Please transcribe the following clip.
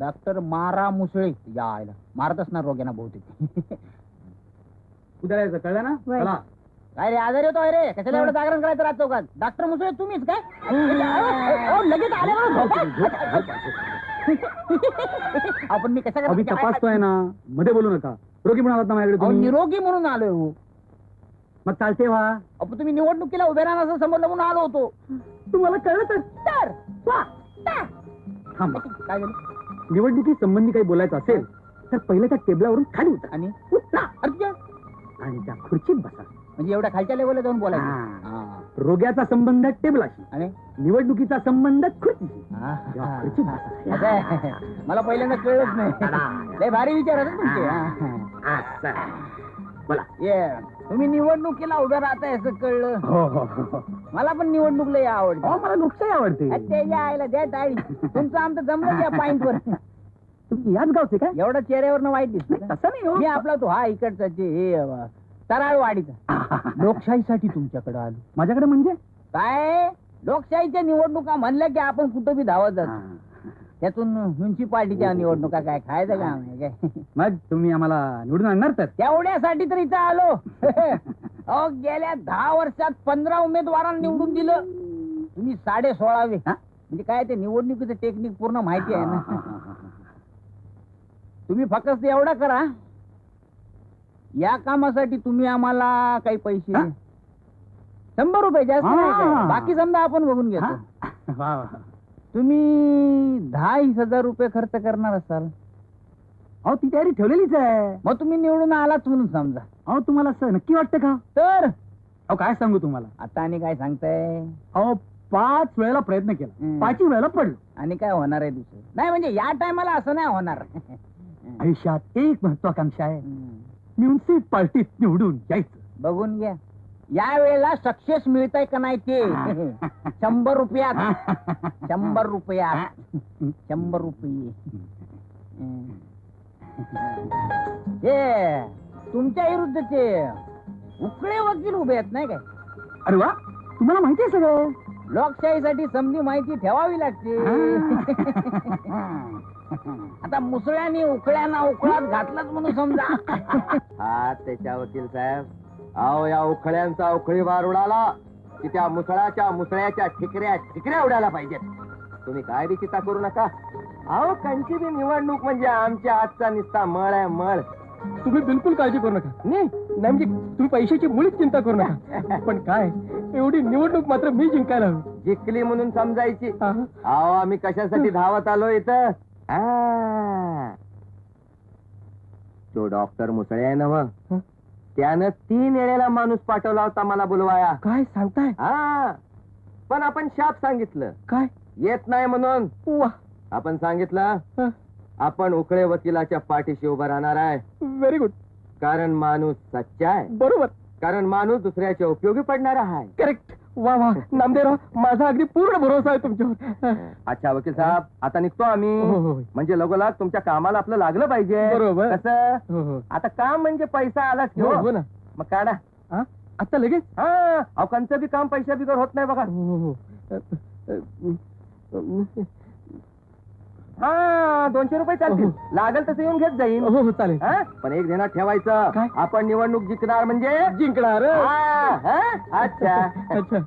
Doctor मारा मुसळे. या आयला मारत असणार रोग्यांना बहुतेक. उद्या यायचं कळलं ना. चला. काय रे आजारी होतो रे? कशाला एवढं जागरण करायचं रात चौकात? डॉक्टर मुसळे तुम्हीच काय? अहो, लगेच आले बरं झोपा. आपण मी कशा अभि तपासतोय ना. मध्ये बोलू नका. रोगी म्हणून आलात ना माझ्याकडे तुम्ही? निरोगी म्हणून आलोय हो. मग चालते व्हा अहो, तुम्ही निवडणुकीला उभे राहणार असं समजलं म्हणून आलो होतो. तुम्हाला कळलं तर? वा. थांबा. काय झालं? निवडणुकी संबंधी काही बोलायचं असेल तर पहिल्या त्या टेबलावरून खाली उतरा आणि उतरा आणि त्या खुर्चीत बसा म्हणजे एवढ्या खालच्या लेवलला जाऊन बोलायचं हा. रोग्याचा संबंध टेबलाशी आणि निवडणुकीचा संबंध खुर्चीशी. या खुर्चीत बसा. असं आहे. मला पहिल्यांदा कळलंच नाही लय भारी विचार तुमचे हा. असं. बोला. ये तुम्ही निवडणुकीला उभे राहताय असं कळलं. हो हो हो, हो. मला पण निवडणूक लय आवडते. अहो, मला लोकशाही आवडते. त्याच्या आईला द्या टाळी तुमचं आमचं जमलं त्या पॉइंट वर. तुम्ही याच गावचे काय? एवढं चेहऱ्यावर वाईट दिसत. तसं नाही हो. मी आपला तो हा इकडचा जे हे अं, तराळवाडीचा. लोकशाहीसाठी तुमच्याकडे आलो. माझ्याकडे म्हणजे? काय? लोकशाहीच्या निवडणुका म्हणल्या की आपण कुठं बी धावत जातो. हा. त्यातून म्युन्सिपाल्टीच्या निवडणुका काय खायचं काम आहे काय मग तुम्ही आम्हाला निवडून आणणार तर तेवढ्यासाठी तर इथं आलो अहो गेल्या दहा वर्षात पंधरा उमेदवारांना निवडून दिलं तुम्ही साडे सोळावे हा? म्हणजे काय ते निवडणुकीचं टेक्निक पूर्ण माहिती आहे हा, ना हा, हा, हा. तुम्ही फक्त एवढं करा या कामासाठी तुम्ही आम्हाला काही पैसे हा? शंभर रुपये जास्त नाही काय. हा. बाकी समजा आपण बघून घेतो हा? वा, वा. तुम्ही दहा हजार रुपये खर्च करणार असाल. अहो ती तयारी ठेवलेलीच आहे. मग तुम्ही निवडून आलाच म्हणून समजा. अहो तुम्हाला असं नक्की वाटतं का? तर? अहो काय सांगू तुम्हाला? आता आणि काय सांगताय? अहो पाच वेळेला प्रयत्न केला. हम्म. पाचही वेळेला पडलो. आणि काय होणार आहे दुसरं? नाही म्हणजे या टायमाला असं नाही होणार. आयुष्यात एक महत्वाकांक्षा आहे. हम्म. म्युन्सिपाल्टीत निवडून यायचं. बघूं घ्या. या वेळेला सक्सेस मिळतंय का नाही ते? शंभर रुपयात. शंभर रुपयात. शंभर रुपये. हे तुमच्या विरुद्धचे उकळे वकील उभे आहेत नाही काय? अरे वा तुम्हाला माहिती आहे सगळं? लोकशाहीसाठी समधी माहिती ठेवावी लागते. आता मुसळ्याने उकळ्यांना उकळात घातलाच म्हणून समजा. हा त्याच्या वकील साहेब. अहो या उखळ्यांचा उखळी वार उडाला की त्या मुसळाच्या मुसळ्याच्या ठिकऱ्या ठिकऱ्या उडायला पाहिजेत. तुम्ही काय बी चिंता करू नका. अहो कंची बी निवडणूक म्हणजे आमच्या हातचा निस्ता मळ आहे मळ. तुम्ही बिलकुल काळजी करू नका. नाही. नाही म्हणजे तुम्ही पैशाची मुळीच चिंता करू नका. पण काय एवढी निवडणूक मात्र मी जिंकायला हवी. जिंकली म्हणून समजायची. हा. अहो आम्ही कशासाठी धावत आलो इथं? आ. तो डॉक्टर मुसळे आहे ना हं? त्यानं तीन वेळेला माणूस पाठवला होता मला बोलवाया. काय सांगताय? हा. पण आपण शाप सांगितलं. काय? येत नाही म्हणून. वा. आपण सांगितलं हं. आपण उकळे वकिलाच्या पाठीशी उभा राहणार आहे. व्हेरी गुड कारण माणूस सच्चा आहे. बरोबर. कारण माणूस दुसऱ्याच्या उपयोगी पडणार आहे. करेक्ट वा वा. नामदेवराव माझा अगदी पूर्ण भरोसा आहे तुमच्यावर. अच्छा वकील साहेब आता निघतो आम्ही. हो, हो, हो. म्हणजे लगोलाग तुमच्या कामाला आपलं लागलं पाहिजे. बरोबर. कसं? आता काम म्हणजे पैसा हो हो ना. मग काढा. हा? आता लगेच? हा. अहो कंचं बी काम पैशा बिगर होत नाही बघा. हो दोनशे रुपये चालतील हो. लागेल तसं येऊन घेत जाईल हो हो चालेल हा? पण एक ध्यानात ठेवायचं काय? आपण निवडणूक जिंकणार म्हणजे जिंकणार हा, हा? अच्छा अच्छा